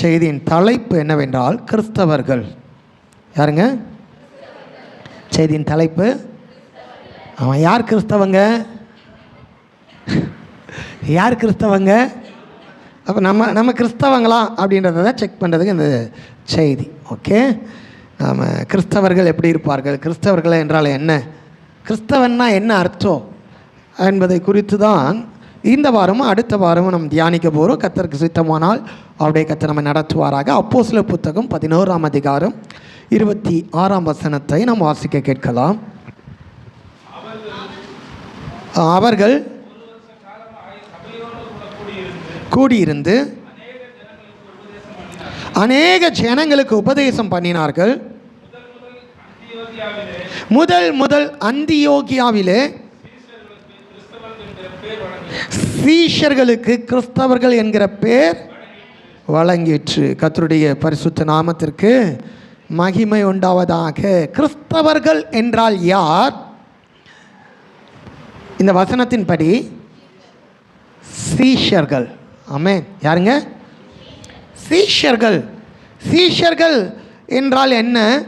செய்தியின் தலைப்பு என்னவென்றால் கிறிஸ்தவர்கள். யாருங்க? செய்தியின் தலைப்பு? அவன் யார் கிறிஸ்தவங்க? யார் கிறிஸ்தவங்க? அப்போ நம்ம நம்ம கிறிஸ்தவங்களா அப்படின்றத தான் செக் பண்ணுறதுக்கு இந்த செய்தி. ஓகே நாம் கிறிஸ்தவர்கள் எப்படி இருப்பார்கள்? கிறிஸ்தவர்கள் என்றால் என்ன? கிறிஸ்தவன்னா என்ன அர்த்தம்? என்பதை குறித்து தான் இந்த வாரமும் அடுத்த வாரமும் நம்ம தியானிக்க போகிறோம் கத்தருக்கு சித்தமானால் அவருடைய கத்தை நம்ம நடத்துவாராக. அப்போ சில புத்தகம் பதினோராம் அதிகாரம் இருபத்தி ஆறாம் வசனத்தை நாம் வாசிக்க கேட்கலாம். அவர்கள் கூடியிருந்து அநேக ஜனங்களுக்கு உபதேசம் பண்ணினார்கள். முதல் முதல் அந்தியோகியாவிலே சீஷர்களுக்கு கிறிஸ்தவர்கள் என்கிற பேர் வழங்கிற்று. கத்தருடைய பரிசுத்த நாமத்திற்கு மகிமை உண்டாவதாக. கிறிஸ்தவர்கள் என்றால் யார்? இந்த வசனத்தின்படி சீஷர்கள். ஆமே யாருங்க? சீஷர்கள். சீஷர்கள் என்றால் என்ன?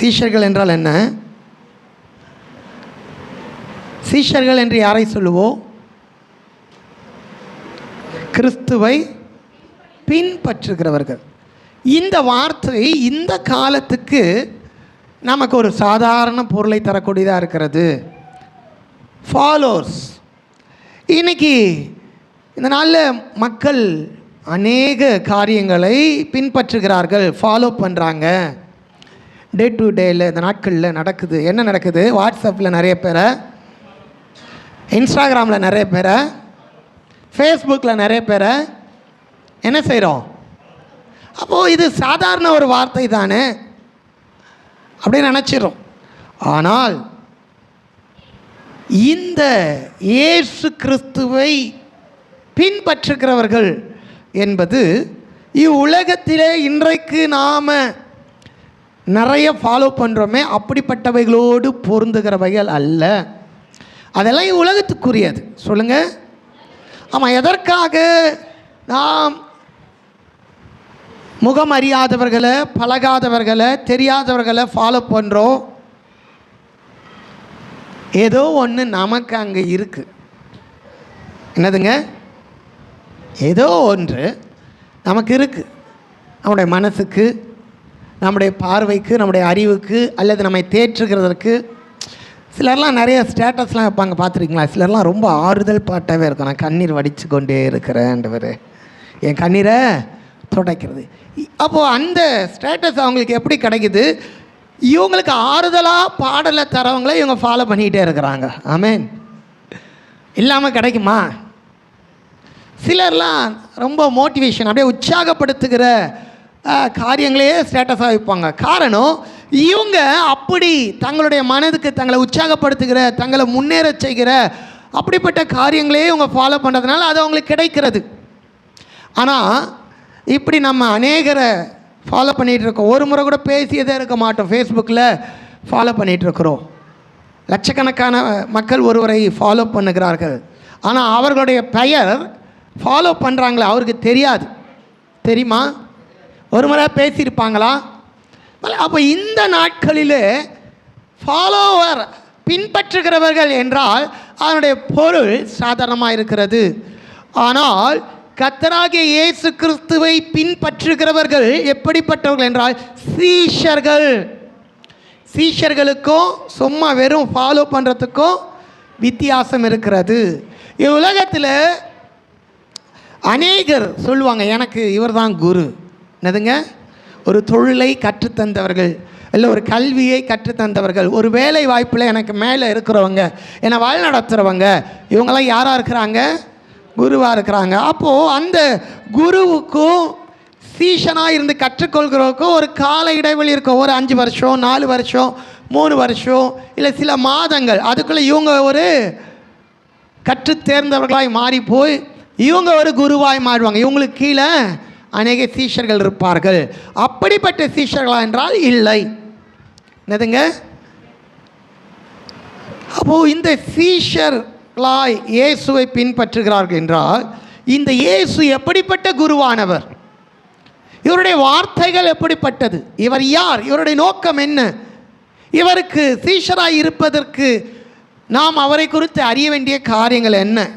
சீஷர்கள் என்றால் என்ன? சீஷர்கள் என்று யாரை சொல்லுவோம்? கிறிஸ்துவை பின்பற்றுகிறவர்கள். இந்த வார்த்தை இந்த காலத்துக்கு நமக்கு ஒரு சாதாரண பொருளை தரக்கூடியதாக இருக்கிறது. ஃபாலோர்ஸ் இன்னைக்கு இந்த நாளில் மக்கள் அநேக காரியங்களை பின்பற்றுகிறார்கள் ஃபாலோ பண்ணுறாங்க டே டு டேயில் இந்த நாட்களில் நடக்குது. என்ன நடக்குது? வாட்ஸ்அப்பில் நிறைய பேரை இன்ஸ்டாகிராமில் நிறைய பேரை ஃபேஸ்புக்கில் நிறைய பேரை என்ன செய்கிறோம் அப்போது இது சாதாரண ஒரு வார்த்தை தானே? அப்படின்னு நினச்சிடறோம். ஆனால் இந்த இயேசு கிறிஸ்துவை பின்பற்றுகிறவர்கள் என்பது இவ்வுலகத்திலே இன்றைக்கு நாம் நிறைய ஃபாலோ பண்ணுறோமே அப்படிப்பட்டவைகளோடு பொருந்துகிறவைகள் அல்ல. அதெல்லாம் உலகத்துக்குரியது. சொல்லுங்கள் ஆமாம் எதற்காக நாம் முகம் அறியாதவர்களை பழகாதவர்களை தெரியாதவர்களை ஃபாலோ பண்ணுறோம் ஏதோ ஒன்று நமக்கு அங்கே இருக்குது என்னதுங்க? ஏதோ ஒன்று நமக்கு இருக்குது நம்முடைய மனசுக்கு நம்முடைய பார்வைக்கு நம்முடைய அறிவுக்கு அல்லது நம்மை தேற்றுகிறதற்கு சிலர்லாம் நிறைய ஸ்டேட்டஸ்லாம் வைப்பாங்க பார்த்துருக்கீங்களா? சிலர்லாம் ரொம்ப ஆறுதல் பாட்டாகவே இருக்கும். நான் கண்ணீர் வடித்து கொண்டே இருக்கிறேன்ன்றவர் என் கண்ணீரை துடைக்கிறது. அப்போது அந்த ஸ்டேட்டஸ் அவங்களுக்கு எப்படி கிடைக்குது? இவங்களுக்கு ஆறுதலாக பாடலை தரவங்களே இவங்க ஃபாலோ பண்ணிக்கிட்டே இருக்கிறாங்க. ஆமேன் இல்லாமல் கிடைக்குமா? சிலர்லாம் ரொம்ப மோட்டிவேஷன் அப்படியே உற்சாகப்படுத்துகிற காரியங்களையே ஸ்டேட்டஸாக வைப்பாங்க. காரணம் இவங்க அப்படி தங்களுடைய மனதுக்கு தங்களை உற்சாகப்படுத்துகிற தங்களை முன்னேற செய்கிற அப்படிப்பட்ட காரியங்களே இவங்க ஃபாலோ பண்ணுறதுனால அது அவங்களுக்கு கிடைக்கிறது. ஆனால் இப்படி நம்ம அநேகரை ஃபாலோ பண்ணிகிட்டு இருக்கோம். ஒரு முறை கூட பேசியதே இருக்க மாட்டோம். ஃபேஸ்புக்கில் ஃபாலோ பண்ணிகிட்டுருக்குறோம் லட்சக்கணக்கான மக்கள் ஒருவரை ஃபாலோ பண்ணுகிறார்கள். ஆனால் அவர்களுடைய பெயர் ஃபாலோ பண்ணுறாங்களே அவருக்கு தெரியாது. தெரியுமா? ஒரு முறை பேசியிருப்பாங்களா? அப்போ இந்த நாட்களிலே ஃபாலோவர் பின்பற்றுகிறவர்கள் என்றால் அதனுடைய பொருள் சாதாரணமாக இருக்கிறது. ஆனால் கத்தராகிய இயேசு கிறிஸ்துவை பின்பற்றுகிறவர்கள் எப்படிப்பட்டவர்கள் என்றால் சீஷர்கள். சீஷர்களுக்கும் சும்மா வெறும் ஃபாலோ பண்ணுறதுக்கும் வித்தியாசம் இருக்கிறது. இவ்வுலகத்தில் அநேகர் சொல்லுவாங்க எனக்கு இவர் தான் குரு. என்னதுங்க? ஒரு தொழிலை கற்றுத்தந்தவர்கள் இல்லை ஒரு கல்வியை கற்றுத்தந்தவர்கள் ஒரு வேலை வாய்ப்பில் எனக்கு மேலே இருக்கிறவங்க என்னை வழி நடத்துகிறவங்க இவங்களாம் யாராக இருக்கிறாங்க? குருவாக இருக்கிறாங்க. அப்போது அந்த குருவுக்கும் சீஷனாக இருந்து கற்றுக்கொள்கிறவருக்கும் ஒரு கால இடைவெளி இருக்கும். ஒரு அஞ்சு வருஷம் நாலு வருஷம் மூணு வருஷம் இல்லை சில மாதங்கள். அதுக்குள்ளே இவங்க ஒரு கற்று தேர்ந்தவர்களாய் மாறி போய் இவங்க ஒரு குருவாய் மாறுவாங்க. இவங்களுக்கு கீழே அநேக சீஷர்கள் இருப்பார்கள். அப்படிப்பட்ட சீஷர்களா என்றால் இல்லை. என்னதுங்க? அப்போது இந்த சீஷர்களாய் இயேசுவை பின்பற்றுகிறார்கள் என்றால் இந்த இயேசு எப்படிப்பட்ட குருவானவர்? இவருடைய வார்த்தைகள் எப்படிப்பட்டது? இவர் யார்? இவருடைய நோக்கம் என்ன? இவருக்கு சீஷராய் இருப்பதற்கு நாம் அவரை குறித்து அறிய வேண்டிய காரியங்கள் என்ன?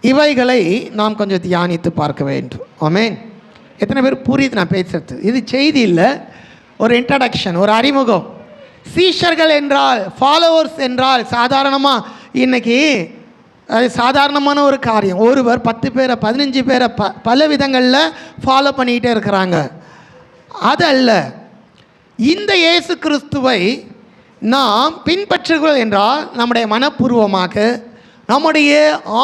இவைகளை நாம் கொஞ்சம் தியானித்து பார்க்க வேண்டும். ஓமேன் எத்தனை பேர் புரியுது நான் பேசுறது? இது செய்தி இல்லை. ஒரு இன்ட்ரடக்ஷன் ஒரு அறிமுகம். சீஷர்கள் என்றால் ஃபாலோவர்ஸ் என்றால் சாதாரணமாக இன்னைக்கு அது சாதாரணமான ஒரு காரியம். ஒருவர் பத்து பேரை பதினஞ்சு பேரை ப பல விதங்களில் ஃபாலோ பண்ணிக்கிட்டே இருக்கிறாங்க. அதல்ல இந்த இயேசு கிறிஸ்துவை நாம் பின்பற்றுகிறோம் என்றால் நம்முடைய மனப்பூர்வமாக நம்முடைய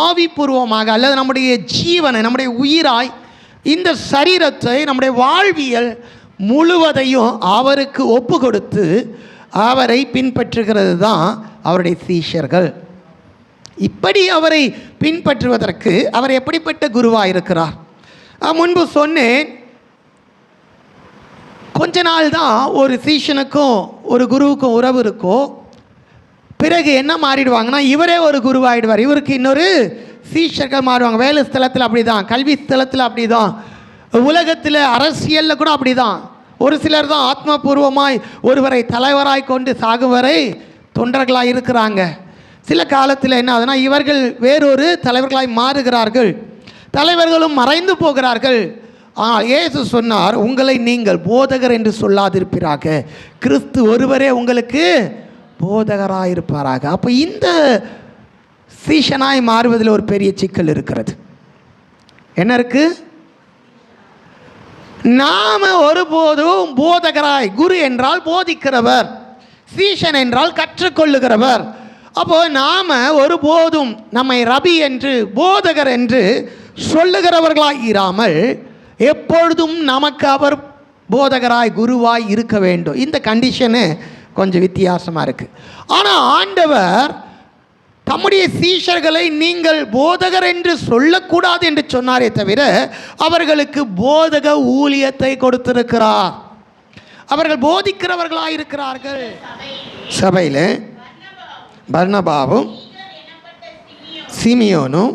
ஆவிபூர்வமாக அல்லது நம்முடைய ஜீவனை நம்முடைய உயிராய் இந்த சரீரத்தை நம்முடைய வாழ்வியல் முழுவதையும் அவருக்கு ஒப்பு கொடுத்து அவரை பின்பற்றுகிறது தான் அவருடைய சீஷர்கள். இப்படி அவரை பின்பற்றுவதற்கு அவர் எப்படிப்பட்ட குருவாக இருக்கிறார் முன்பு சொன்னேன் கொஞ்ச நாள் தான் ஒரு சீஷனுக்கும் ஒரு குருவுக்கும் உறவு இருக்கும் பிறகு என்ன மாறிடுவாங்கன்னா இவரே ஒரு குருவாயிடுவார் இவருக்கு இன்னொரு சீஷர்கள் மாறுவாங்க. வேலை ஸ்தலத்தில் அப்படி தான் கல்வி ஸ்தலத்தில் அப்படி தான் உலகத்தில் அரசியலில் கூட அப்படி தான் ஒரு சிலர் தான் ஆத்மபூர்வமாய் ஒருவரை தலைவராய் கொண்டு சாகும் வரை தொண்டர்களாக இருக்கிறாங்க. சில காலத்தில் என்ன ஆகுதுன்னா இவர்கள் வேறொரு தலைவர்களாய் மாறுகிறார்கள். தலைவர்களும் மறைந்து போகிறார்கள். ஆனால் இயேசு சொன்னார் உங்களை நீங்கள் போதகர் என்று சொல்லாதிருப்பீராக. கிறிஸ்து ஒருவரே உங்களுக்கு போதகராக இருப்பாராக அப்போ இந்த சீஷனாய் மாறுவதில் ஒரு பெரிய சிக்கல் இருக்கிறது. என்ன இருக்கு? நாம ஒருபோதும் போதகராய் குரு என்றால் போதிக்கிறவர் சீஷன் என்றால் கற்றுக்கொள்ளுகிறவர். அப்போ நாம ஒருபோதும் நம்மை ரபி என்று போதகர் என்று சொல்லுகிறவர்களாய் இராமல் எப்பொழுதும் நமக்கு அவர் போதகராய் குருவாய் இருக்க வேண்டும். இந்த கண்டிஷனு கொஞ்சம் வித்தியாசமாக இருக்குது ஆனால் ஆண்டவர் தம்முடைய சீஷர்களை நீங்கள் போதகர் என்று சொல்லக்கூடாது என்று சொன்னாரே தவிர அவர்களுக்கு போதக ஊழியத்தை கொடுத்திருக்கிறார். அவர்கள் போதிக்கிறவர்களாக இருக்கிறார்கள். சபையில் பர்ணபாவும் சிமியோனும்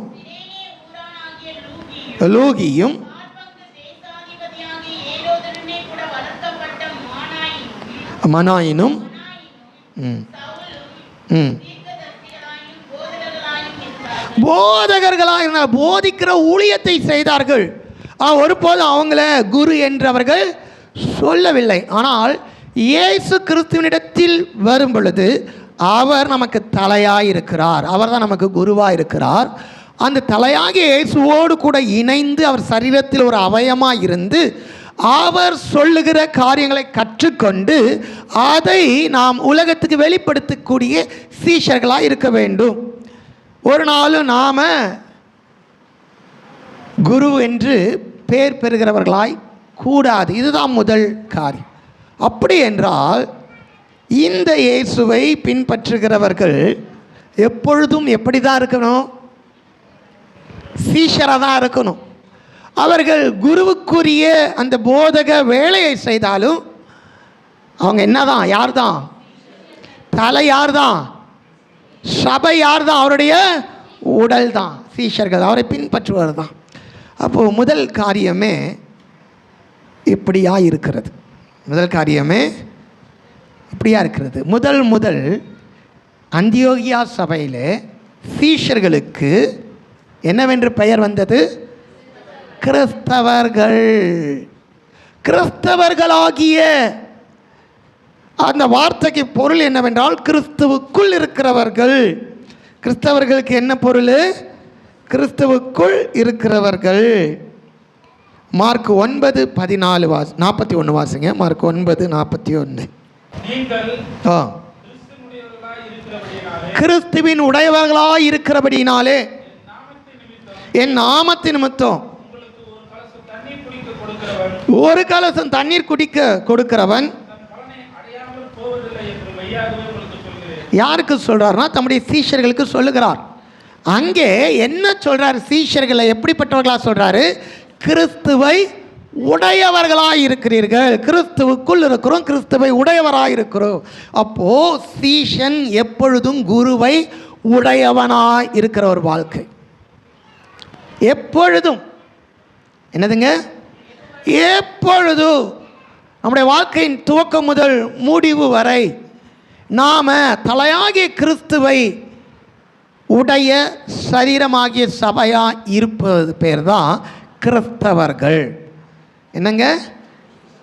லூகியும் மனாயினும் ம் ம். போதகர்களாக இருந்தார் போதிக்கிற ஊழியத்தை செய்தார்கள். ஒருபோதும் அவங்கள குரு என்றவர்கள் சொல்லவில்லை. ஆனால் இயேசு கிறிஸ்துவனிடத்தில் வரும் பொழுது அவர் நமக்கு தலையாக இருக்கிறார். அவர் தான் நமக்கு குருவாக இருக்கிறார். அந்த தலையாகிய இயேசுவோடு கூட இணைந்து அவர் சரீரத்தில் ஒரு அவயமாக இருந்து அவர் சொல்லுகிற காரியங்களை கற்றுக்கொண்டு அதை நாம் உலகத்துக்கு வெளிப்படுத்தக்கூடிய சீஷர்களாக இருக்க வேண்டும். ஒரு நாளும் நாம் குரு என்று பேர் பெறுகிறவர்களாய் கூடாது. இதுதான் முதல் காரியம். அப்படி என்றால் இந்த இயேசுவை பின்பற்றுகிறவர்கள் எப்பொழுதும் எப்படி தான் இருக்கணும்? சீஷராக தான் இருக்கணும். அவர்கள் குருவுக்குரிய அந்த போதக வேலையை செய்தாலும் அவங்க என்னதான்? யார் தான் தலை யார் தான் சபை யார் தான் அவருடைய உடல் தான் சீஷர்கள். அவரை பின்பற்றுவர் தான் அப்போது முதல் காரியமே இப்படியாக இருக்கிறது. முதல் காரியமே இப்படியா இருக்கிறது. முதல் முதல் அந்தியோகியா சபையில் சீஷர்களுக்கு என்னவென்று பெயர் வந்தது? கிறிஸ்தவர்கள். கிறிஸ்தவர்களாகிய அந்த வார்த்தைக்கு பொருள் என்னவென்றால் கிறிஸ்துவுக்குள் இருக்கிறவர்கள். கிறிஸ்தவர்களுக்கு என்ன பொருள்? கிறிஸ்துவுக்குள் இருக்கிறவர்கள். மார்க் ஒன்பது பதினாலு வாஸ் நாற்பத்தி ஒன்று வாசிங்க. மார்க் ஒன்பது நாற்பத்தி ஒன்று ஆ. கிறிஸ்துவின் உடையவர்களாய் இருக்கிறபடினாலே நாமத்தை என் நாமத்தின் நிமித்தம். ஒரு கலசம் தண்ணீர் குடிக்க கொடுக்கிறவன் ஒரு கலசம் தண்ணீர் குடிக்க கொடுக்கிறவன் தன் பலனை அடையாமல் போவதில்லை என்று மெய்யாகவே உங்களுக்கு சொல்கிறேன் யாருக்கு சொல்கிறார்னா தம்முடைய சீஷர்களுக்கு சொல்லுகிறார். அங்கே என்ன சொல்கிறார் சீஷர்களை எப்படிப்பட்டவர்களாக சொல்கிறாரு கிறிஸ்துவை உடையவர்களாக இருக்கிறீர்கள். கிறிஸ்துவுக்குள் இருக்கிறோம் கிறிஸ்துவை உடையவராக இருக்கிறோம். அப்போது சீஷன் எப்பொழுதும் குருவை உடையவனாக இருக்கிற ஒரு வாழ்க்கை. எப்பொழுதும். என்னதுங்க? எப்பொழுதும். நம்முடைய வாழ்க்கையின் துவக்கம் முதல் முடிவு வரை நாம் தலையாகிய கிறிஸ்துவை உடைய சரீரமாகிய சபையாக இருப்பது பேர் தான் கிறிஸ்தவர்கள். என்னங்க?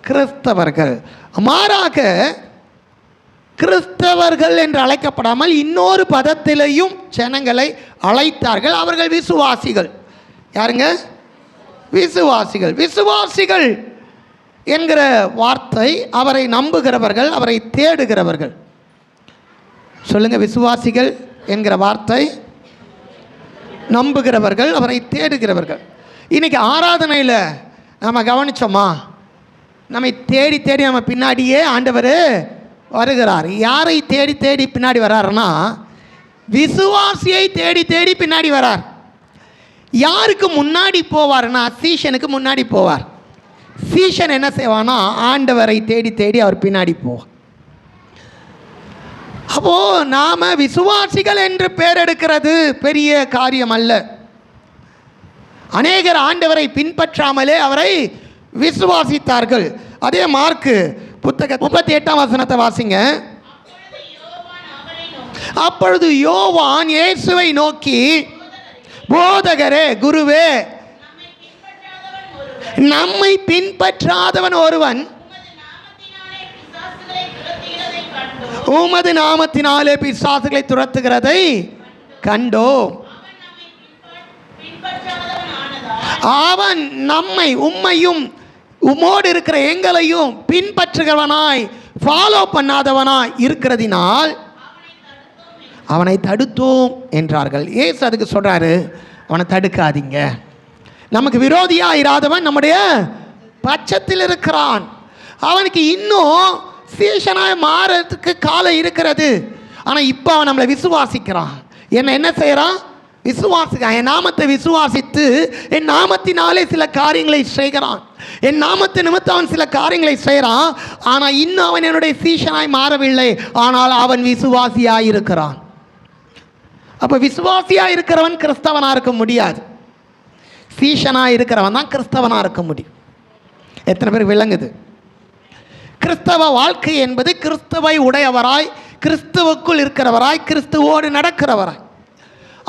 கிறிஸ்தவர்கள். மாறாக கிறிஸ்தவர்கள் என்று அழைக்கப்படாமல் இன்னொரு பதத்திலையும் ஜனங்களை அழைத்தார்கள். அவர்கள் விசுவாசிகள். யாருங்க? விசுவாசிகள். விசுவாசிகள் என்கிற வார்த்தை அவரை நம்புகிறவர்கள் அவரை தேடுகிறவர்கள். சொல்லுங்கள் விசுவாசிகள் என்கிற வார்த்தை நம்புகிறவர்கள் அவரை தேடுகிறவர்கள். இன்றைக்கி ஆராதனையில் நம்ம கவனிச்சோமா? நம்மை தேடி தேடி நம்ம பின்னாடியே ஆண்டவர் வருகிறார். யாரை தேடி தேடி பின்னாடி வர்றாருன்னா விசுவாசியை தேடி தேடி பின்னாடி வரார். யாருக்கு முன்னாடி போவார்னா சீஷனுக்கு முன்னாடி போவார். சீஷன் என்ன செய்வானா ஆண்டவரை தேடி தேடி அவர் பின்னாடி போவார். அப்போ நாம விசுவாசிகள் என்று பெயர் எடுக்கிறது பெரிய காரியம் அல்ல அநேகர் ஆண்டவரை பின்பற்றாமலே அவரை விசுவாசித்தார்கள். அதே மார்க்கு புத்தக முப்பத்தி எட்டாம் வசனத்தை வாசிங்க. அப்பொழுது யோவான் இயேசுவை நோக்கி போதகரே குருவே நம்மை பின்பற்றாதவன் ஒருவன் உமது நாமத்தினாலே பிசாசுகளை துரத்துகிறதை கண்டோம். அவன் நம்மை உம்மையும் உமோடு இருக்கிற எங்களையும் பின்பற்றுகிறவனாய் ஃபாலோ பண்ணாதவனாய் இருக்கிறதினால் அவனை தடுத்தோம் என்றார்கள். ஏசு அதுக்கு சொல்கிறாரு அவனை தடுக்காதீங்க. நமக்கு விரோதியாக இராதவன் நம்முடைய பட்சத்தில் இருக்கிறான். அவனுக்கு இன்னும் சீஷனாய் மாறதுக்கு காலம் இருக்கிறது. ஆனால் இப்போ அவன் நம்மளை விசுவாசிக்கிறான். என்னை என்ன செய்கிறான் விசுவாசிக்கிறான். என் நாமத்தை விசுவாசித்து என் நாமத்தினாலே சில காரியங்களை செய்கிறான். என் நாமத்தை நிமித்தம் அவன் சில காரியங்களை செய்கிறான். ஆனால் இன்னும் அவன் என்னுடைய சீஷனாய் மாறவில்லை. ஆனால் அவன் விசுவாசியாக இருக்கிறான். அப்போ விசுவாசியாக இருக்கிறவன் கிறிஸ்தவனாக இருக்க முடியாது. சீஷனாக இருக்கிறவன் தான் கிறிஸ்தவனாக இருக்க முடியும். எத்தனை பேர் விளங்குது? கிறிஸ்தவ வாழ்க்கை என்பது கிறிஸ்துவை உடையவராய் கிறிஸ்துவுக்குள் இருக்கிறவராய் கிறிஸ்துவோடு நடக்கிறவராய்.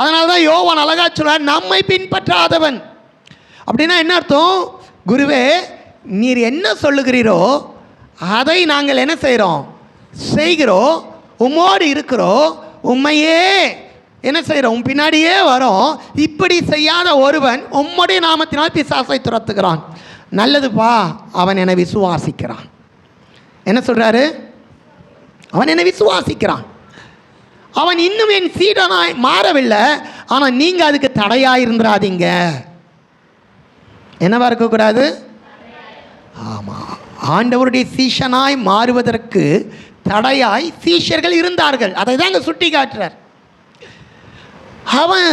அதனால தான் யோவான் அழகா சொல்கிறார் நம்மை பின்பற்றாதவன். அப்படின்னா என்ன அர்த்தம்? குருவே நீர் என்ன சொல்லுகிறீரோ அதை நாங்கள் என்ன செய்கிறோம் செய்கிறோம் உம்மோடு இருக்கிறோம் உண்மையே என்ன செய்கிறோம் உன் பின்னாடியே வரோம். இப்படி செய்யாத ஒருவன் உம்முடைய நாமத்தினால் பிசாசை துரத்துகிறான். நல்லதுப்பா அவன் என்னை விசுவாசிக்கிறான். என்ன சொல்கிறாரு அவன் என்னை விசுவாசிக்கிறான். அவன் இன்னும் என் சீடனாய் மாறவில்லை. ஆனால் நீங்கள் அதுக்கு தடையாக இருந்துடாதீங்க என்னவா இருக்கக்கூடாது? ஆமாம் ஆண்டவருடைய சீஷனாய் மாறுவதற்கு தடையாய் சீஷர்கள் இருந்தார்கள். அதை தான் இங்கே சுட்டி காட்டுறார். அவன்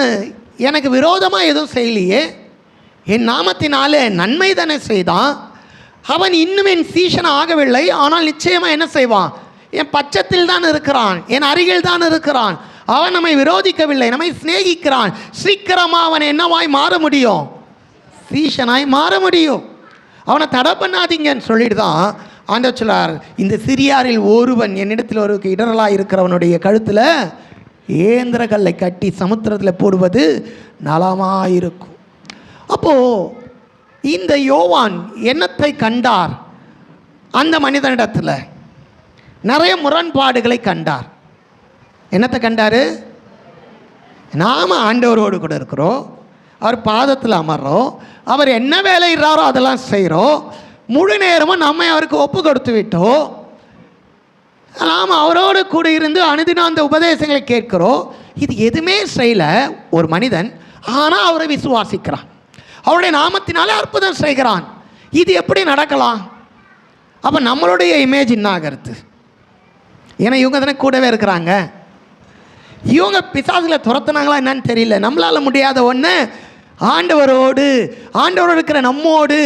எனக்கு விரோதமாக எதுவும் செய்யலையே. என் நாமத்தினாலே நன்மை தானே செய்தான். அவன் இன்னும் என் சீஷன் ஆகவில்லை. ஆனால் நிச்சயமாக என்ன செய்வான்? என் பட்சத்தில் தான் இருக்கிறான். என் அருகில் தான் இருக்கிறான். அவன் நம்மை விரோதிக்கவில்லை நம்மை சிநேகிக்கிறான். சீக்கிரமாக அவன் என்னவாய் மாற முடியும்? சீஷனாய் மாற முடியும். அவனை தடை பண்ணாதீங்கன்னு சொல்லிட்டு தான் ஆண்ட சொல்லார் இந்த சிறியாரில் ஒருவன் என்னிடத்தில் ஒரு இடரலாக இருக்கிறவனுடைய கழுத்தில் ஏந்திர கல்லை கட்டி சமுத்திரத்தில் போடுவது நலமாக இருக்கும் அப்போது இந்த யோவான் என்னத்தை கண்டார்? அந்த மனிதனிடத்தில் நிறைய முரண்பாடுகளை கண்டார். என்னத்தை கண்டார்? நாம் ஆண்டவரோடு கூட இருக்கிறோம். அவர் பாதத்தில் அமர்றோம். அவர் என்ன வேலையிறாரோ அதெல்லாம் செய்கிறோம் முழு நேரமும் நம்மை அவருக்கு ஒப்பு கொடுத்து விட்டோம். நாம் அவரோடு கூட இருந்து அனுதினம் அந்த உபதேசங்களை கேட்கிறோம். இது எதுவுமே செய்யலை ஒரு மனிதன். ஆனால் அவரை விசுவாசிக்கிறான். அவருடைய நாமத்தினாலே அற்புதம் செய்கிறான். இது எப்படி நடக்கலாம்? அப்போ நம்மளுடைய இமேஜ் என்ன ஆகிறது ஏன்னா இவங்க தானே கூடவே இருக்கிறாங்க. இவங்க பிசாசுகளை துரத்துனாங்களா என்னன்னு தெரியல. நம்மளால முடியாத ஒன்று ஆண்டவரோடு ஆண்டவரோடு இருக்கிற நம்மோடு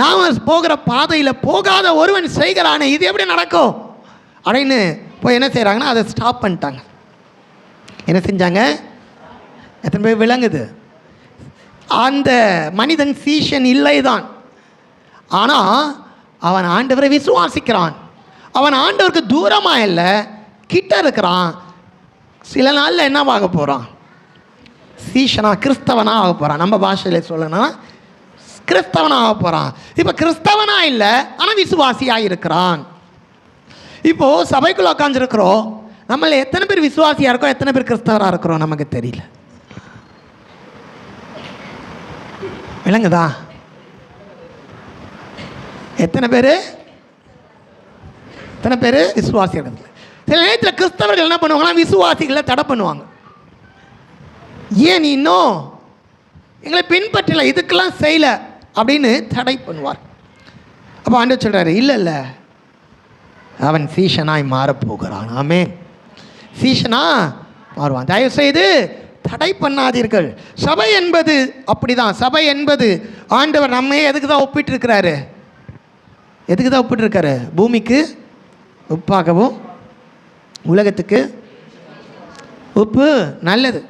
நாம் போகிற பாதையில் போகாத ஒருவன் செய்கிறானே இது எப்படி நடக்கும்? அப்படின்னு போய் என்ன செய்கிறாங்கன்னா அதை ஸ்டாப் பண்ணிட்டாங்க. என்ன செஞ்சாங்க? எத்தனை பேர் விளங்குது? அந்த மனிதன் சீஷன் இல்லைதான். ஆனால் அவன் ஆண்டவரை விசுவாசிக்கிறான். அவன் ஆண்டவருக்கு தூரமாக இல்லை கிட்ட இருக்கிறான். சில நாளில் என்னவாக போகிறான் சீஷனா கிறிஸ்தவனாக ஆக போகிறான் நம்ம பாஷையில் சொல்லணும்னா கிறிஸ்தவனாக ஆக போகிறான் இப்போ கிறிஸ்தவனாக இல்லை ஆனால் விசுவாசியாக இருக்கிறான். இப்போது சபைக்குள்ளே உட்காந்துருக்குறோம் நம்மள எத்தனை பேர் விசுவாசியாக இருக்கோம் எத்தனை பேர் கிறிஸ்தவராக இருக்கிறோம் நமக்கு தெரியல. விளங்குதா? எத்தனை பேர்? எத்தனை பேர்? விசுவாசிகள் சில நேரத்தில் கிறிஸ்தவர்கள் என்ன பண்ணுவாங்கன்னா விசுவாசிகளை தடை பண்ணுவாங்க. ஏன் நீ இன்னும் எங்களை பின்பற்றல இதுக்கெல்லாம் செய்யல அப்படின்னு தடை பண்ணுவார். அப்போ ஆண்டு சொல்கிறாரு இல்லை இல்லை. அவன் சீஷனாய் மாறப்போகிறான். ஆமே சீஷனா மாறுவான். தயவு செய்து தடை பண்ணாதீர்கள். சபை என்பது அப்படிதான். சபை என்பது ஆண்டவர் நம்மையே எதுக்கு தான் ஒப்பிட்டு இருக்கிறாரு எதுக்கு தான் ஒப்பிட்டு இருக்காரு பூமிக்கு உப்பாகவும் உலகத்துக்கு உப்பு நல்லது.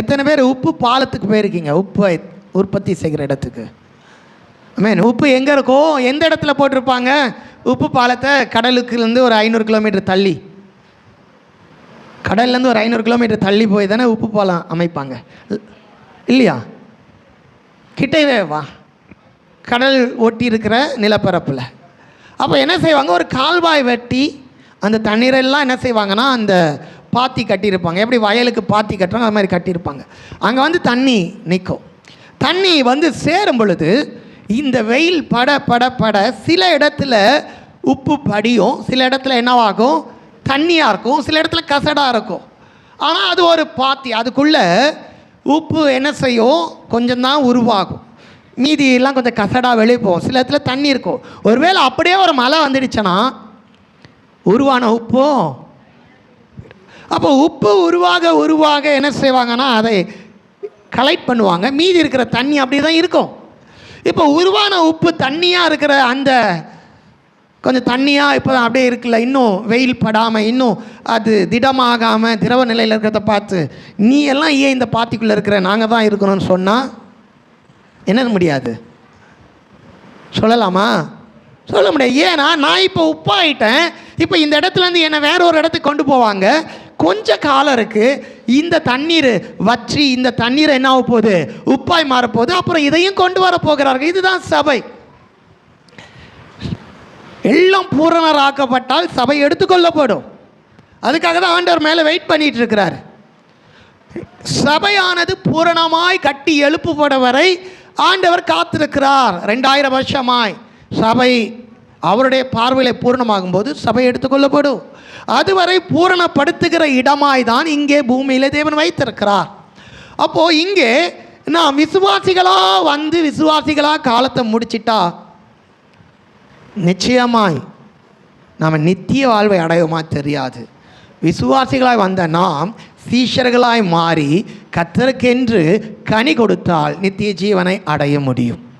எத்தனை பேர் உப்பு பாலத்துக்கு போயிருக்கீங்க? உப்பை உற்பத்தி செய்கிற இடத்துக்கு. மீன் உப்பு எங்கே இருக்கோ? எந்த இடத்துல போட்டிருப்பாங்க? உப்பு பாலத்தை கடலுக்குலேருந்து ஒரு ஐநூறு கிலோமீட்டர் தள்ளி. கடல்லேருந்து ஒரு ஐநூறு கிலோமீட்டர் தள்ளி போய் தானே உப்பு பாலம் அமைப்பாங்க. இல்லையா? கிட்டவே வா. கடல் ஒட்டி இருக்கிற நிலப்பரப்பில். அப்போ என்ன செய்வாங்க? ஒரு கால்வாய் வெட்டி அந்த தண்ணீரெல்லாம் என்ன செய்வாங்கன்னா அந்த பாத்தி கட்டியிருப்பாங்க. எப்படி வயலுக்கு பாத்தி கட்டுறாங்க அது மாதிரி கட்டியிருப்பாங்க. அங்கே வந்து தண்ணி நிற்கும் தண்ணி வந்து சேரும் பொழுது இந்த வெயில் பட பட பட சில இடத்துல உப்பு படியும். சில இடத்துல என்னவாகும்? தண்ணியாக இருக்கும் சில இடத்துல கசடாக இருக்கும். ஆனால் அது ஒரு பாத்தி. அதுக்குள்ளே உப்பு என்ன செய்யும் கொஞ்சம் தான் உருவாகும். மீதி எல்லாம் கொஞ்சம் கசடாக வெளியே போகும். சில இடத்துல தண்ணி இருக்கும். ஒருவேளை அப்படியே ஒரு மழை வந்துடுச்சுன்னா உருவான உப்பும் அப்போ உப்பு உருவாக உருவாக என்ன செய்வாங்கன்னா அதை கலெக்ட் பண்ணுவாங்க. மீதி இருக்கிற தண்ணி அப்படி தான் இருக்கும். இப்போ உருவான உப்பு தண்ணியாக இருக்கிற அந்த கொஞ்சம் தண்ணியாக இப்போ தான் அப்படியே இருக்குல்ல. இன்னும் வெயில் படாமல் இன்னும் அது திடமாகாமல் திரவ நிலையில் இருக்கிறத பார்த்து நீ எல்லாம் ஏன் இந்த பாத்திக்குள்ளே இருக்கிற? நாங்கள் தான் இருக்கணும்னு சொன்னால் என்ன முடியாது. சொல்லலாமா? சொல்ல முடியாது. ஏன்னா நான் இப்போ உப்பாயிட்டேன். இப்போ இந்த இடத்துலேருந்து என்னை வேற ஒரு இடத்துக்கு கொண்டு போவாங்க. கொஞ்ச காலம் இருக்குது இந்த தண்ணீர் வற்றி இந்த தண்ணீர் என்ன ஆக போகுது? உப்பாய் மாறப்போகுது அப்புறம் இதையும் கொண்டு வர போகிறார்கள். இதுதான் சபை. எல்லாம் பூரணராக்கப்பட்டால் சபை எடுத்துக்கொள்ளப்படும். அதுக்காக தான் ஆண்டவர் மேலே வெயிட் பண்ணிட்டு இருக்கிறார் சபையானது பூரணமாய் கட்டி எழுப்புப்பட வரை ஆண்டவர் காத்திருக்கிறார். ரெண்டாயிரம் வருஷமாய் சபை அவருடைய பார்வையில் பூரணமாகும் போது சபை எடுத்துக்கொள்ளப்படும். அதுவரை பூரணப்படுத்துகிற இடமாய் தான் இங்கே பூமியில் தேவன் வைத்திருக்கிறார். அப்போது இங்கே நான் விசுவாசிகளாக வந்து விசுவாசிகளாக காலத்தை முடிச்சிட்டா நிச்சயமாய் நாம் நித்திய வாழ்வை அடையுமா தெரியாது. விசுவாசிகளாய் வந்த நாம் சீஷர்களாய் மாறி கத்தருக்கென்று கனி கொடுத்தால் நித்திய ஜீவனை அடைய முடியும்.